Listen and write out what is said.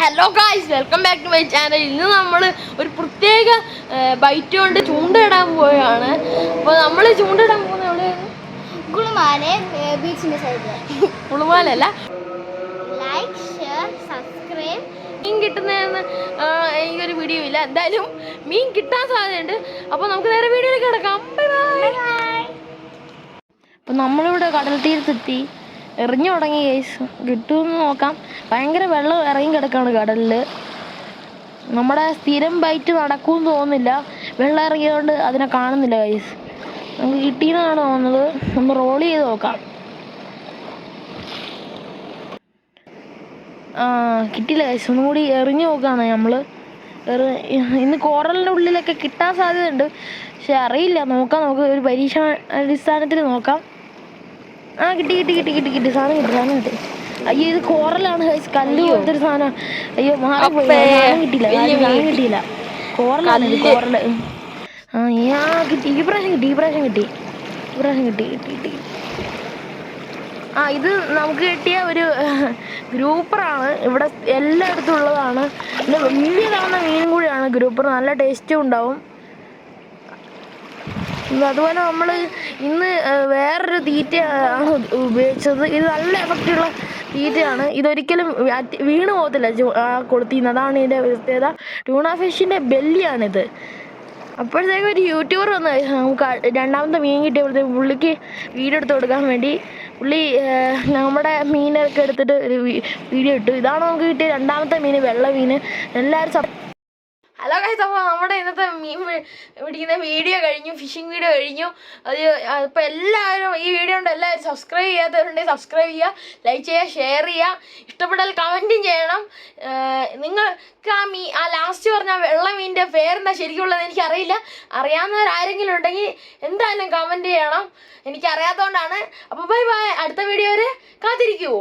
Hello guys welcome back to my channel ഇന്ന് നമ്മൾ ഒരു പ്രത്യേക ബൈറ്റ് കൊണ്ട് ചൂണ്ടയിടാൻ പോവുകയാണ്. അപ്പോൾ നമ്മൾ ചൂണ്ടയിടാൻ പോകുന്ന എവിടെയാണ്? ഗുളുമാലെ ബീച്ചിന്റെ സൈഡിൽ പുളുമാലല്ല ലൈക്ക് ഷെയർ സബ്സ്ക്രൈബ് മീൻ കിട്ടുന്നതെന്ന് എനിക്കൊരു വീഡിയോ ഇല്ല. എന്തായാലും മീൻ കിട്ടാൻ സാധ്യതയുണ്ട്. അപ്പോൾ നമുക്ക് നേരെ വീഡിയോയിലേക്ക് കിടക്കാം. അപ്പോൾ നമ്മളിവിടെ കടൽ തീരത്തെത്തി എറിഞ്ഞു തുടങ്ങി കേസ് കിട്ടുമെന്ന് നോക്കാം. ഭയങ്കര വെള്ളം ഇറങ്ങി കിടക്കാണ് കടലിൽ നമ്മുടെ സ്ഥിരം ബൈറ്റ് നടക്കുമെന്ന് തോന്നുന്നില്ല. വെള്ളം ഇറങ്ങിയതുകൊണ്ട് അതിനെ കാണുന്നില്ല കൈസ് നമുക്ക് കിട്ടിയെന്നാണ് തോന്നുന്നത്. നമ്മൾ റോൾ ചെയ്ത് നോക്കാം. ആ കിട്ടിയില്ല കൈസ് ഒന്നും കൂടി എറിഞ്ഞു നോക്കുകയാണ് നമ്മൾ ഇന്ന് കോറലിന്റെ ഉള്ളിലൊക്കെ കിട്ടാൻ സാധ്യതയുണ്ട്. പക്ഷെ അറിയില്ല. നോക്കാം നമുക്ക് ഒരു പരീക്ഷ അടിസ്ഥാനത്തിൽ നോക്കാം. ആ കിട്ടി കിട്ടി കിട്ടി കിട്ടി കിട്ടി. സാധനം കിട്ടി സാധനം കിട്ടി. അയ്യോ ഇത് കോറലാണ് കല്ല് പോലത്തെ ഒരു സാധനം. അയ്യോ മാറിപ്പോയി കിട്ടിയില്ല സാധനം കിട്ടിയില്ല. കോറലാണ് ഇത് കോറൽ. ആ ആ കിട്ടി. ഈ പ്രാവശ്യം കിട്ടി ഈ പ്രാവശ്യം കിട്ടി. ഈ പ്രാവശ്യം കിട്ടി കിട്ടി കിട്ടി ആ ഇത് നമുക്ക് കിട്ടിയ ഒരു ഗ്രൂപ്പറാണ്. ഇവിടെ എല്ലായിടത്തും ഉള്ളതാണ്. പിന്നെ വലിയതാവുന്ന മീനും കൂടിയാണ് ഗ്രൂപ്പർ. നല്ല ടേസ്റ്റും ഉണ്ടാവും. അതുപോലെ നമ്മൾ ഇന്ന് വേറൊരു തീറ്റ ആണ് ഉപയോഗിച്ചത്. ഇത് നല്ല എഫക്റ്റുള്ള തീറ്റയാണ്. ഇതൊരിക്കലും വീണ് പോകത്തില്ല. കൊളുത്തിന്ന്. അതാണ് ഇതിന്റെ പ്രത്യേകത. ട്യൂണ ഫിഷിന്റെ ബെല്ലിയാണിത്. അപ്പോഴത്തേക്കും ഒരു യൂട്യൂബർ വന്ന് നമുക്ക് രണ്ടാമത്തെ മീൻ കിട്ടിയപ്പോഴത്തേക്ക് പുള്ളിക്ക് വീഡിയോ എടുത്ത് കൊടുക്കാൻ വേണ്ടി പുള്ളി നമ്മുടെ മീനൊക്കെ എടുത്തിട്ട് ഒരു വീഡിയോ ഇട്ടു. ഇതാണ് നമുക്ക് കിട്ടിയ രണ്ടാമത്തെ മീൻ വെള്ള മീൻ. എല്ലാവരും ഹലോ ഗൈസ് അപ്പോൾ നമ്മുടെ ഇന്നത്തെ മീൻ പിടിക്കുന്ന വീഡിയോ കഴിഞ്ഞു ഫിഷിംഗ് വീഡിയോ കഴിഞ്ഞു. അത് അപ്പോൾ എല്ലാവരും ഈ വീഡിയോ കൊണ്ട് എല്ലാവരും സബ്സ്ക്രൈബ് ചെയ്യാത്തവരുണ്ടെങ്കിൽ സബ്സ്ക്രൈബ് ചെയ്യുക ലൈക്ക് ചെയ്യുക ഷെയർ ചെയ്യുക. ഇഷ്ടപ്പെട്ടാൽ കമന്റും ചെയ്യണം. നിങ്ങൾ നിങ്ങൾക്ക് ആ മീ ആ ലാസ്റ്റ് പറഞ്ഞ വെള്ള മീനിന്റെ പേരെന്താ ശരിക്കുള്ളത് എനിക്കറിയില്ല. അറിയാവുന്നവരാരെങ്കിലും ഉണ്ടെങ്കിൽ എന്തായാലും കമന്റ് ചെയ്യണം. എനിക്കറിയാത്തതുകൊണ്ടാണ് അപ്പോൾ ബൈ ബൈ അടുത്ത വീഡിയോ വരെ കാത്തിരിക്കൂ.